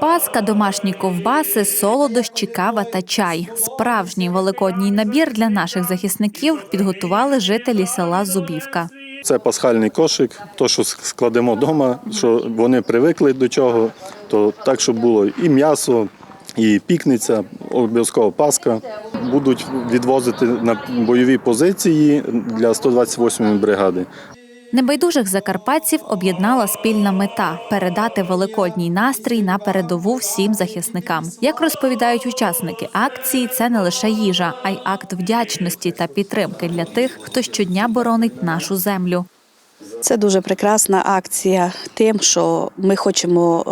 Паска, домашні ковбаси, солодощі, кава та чай. Справжній великодній набір для наших захисників підготували жителі села Зубівка. Це пасхальний кошик, то, що складемо вдома, що вони привикли до чого, то так, щоб було і м'ясо, і пікниця, обов'язково паска. Будуть відвозити на бойові позиції для 128-ї бригади. Небайдужих закарпатців об'єднала спільна мета передати великодній настрій на передову всім захисникам. Як розповідають учасники акції, це не лише їжа, а й акт вдячності та підтримки для тих, хто щодня боронить нашу землю. Це дуже прекрасна акція тим, що ми хочемо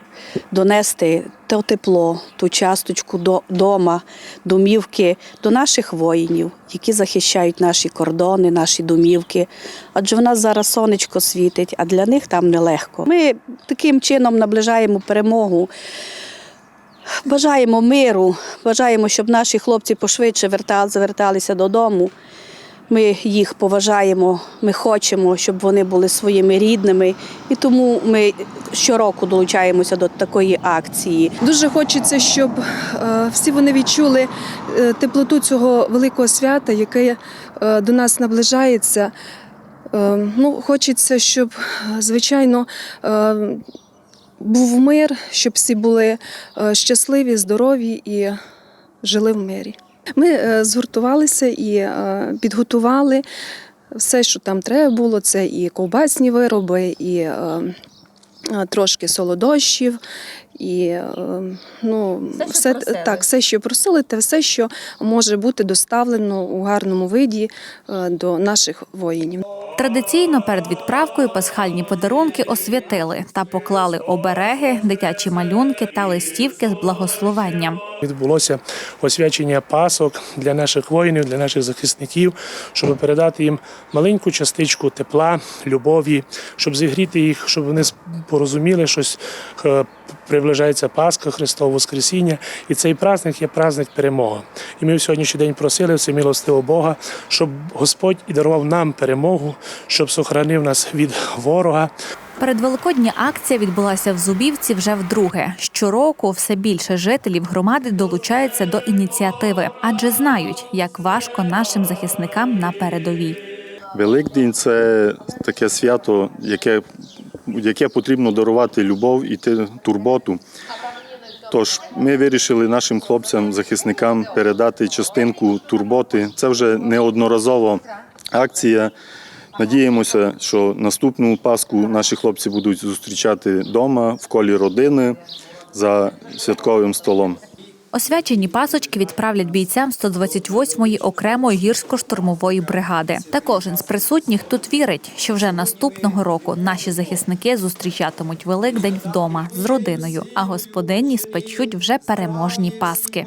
е, донести те тепло, ту часточку до дома, домівки до наших воїнів, які захищають наші кордони, наші домівки. Адже в нас зараз сонечко світить, а для них там нелегко. Ми таким чином наближаємо перемогу. Бажаємо миру, бажаємо, щоб наші хлопці пошвидше вертали, заверталися додому. Ми їх поважаємо, ми хочемо, щоб вони були своїми рідними, і тому ми щороку долучаємося до такої акції. Дуже хочеться, щоб е, всі вони відчули е, теплоту цього великого свята, яке е, до нас наближається. Ну, хочеться, щоб, звичайно, був мир, щоб всі були щасливі, здорові і жили в мирі. Ми е, згуртувалися і е, підготували все, що там треба було. Це і ковбасні вироби, і е, трошки солодощів, і ну, все, так, все, що просили, те все, що може бути доставлено у гарному виді до наших воїнів. Традиційно перед відправкою пасхальні подарунки освятили та поклали обереги, дитячі малюнки та листівки з благословенням. Відбулося освячення пасок для наших воїнів, для наших захисників, щоб передати їм маленьку частичку тепла, любові, щоб зігріти їх, щоб вони порозуміли щось. е, Приближається Пасха, Христове Воскресіння, і цей праздник є праздник перемоги. І ми в сьогоднішній день просили всемилостивого Бога, щоб Господь і дарував нам перемогу, щоб сохранив нас від ворога, Передвеликодня акція відбулася в Зубівці вже вдруге. Щороку все більше жителів громади долучаються до ініціативи, адже знають, як важко нашим захисникам на передовій. Великдень це таке свято, яке, яке потрібно дарувати любов і турботу. Тож ми вирішили нашим хлопцям, захисникам передати частинку турботи. Це вже неодноразова акція. Надіємося, що наступну Пасху наші хлопці будуть зустрічати вдома, в колі родини за святковим столом. Освячені пасочки відправлять бійцям 128-ї окремої гірсько-штурмової бригади. Та кожен з присутніх тут вірить, що вже наступного року наші захисники зустрічатимуть Великдень вдома з родиною, а господині спечуть вже переможні паски.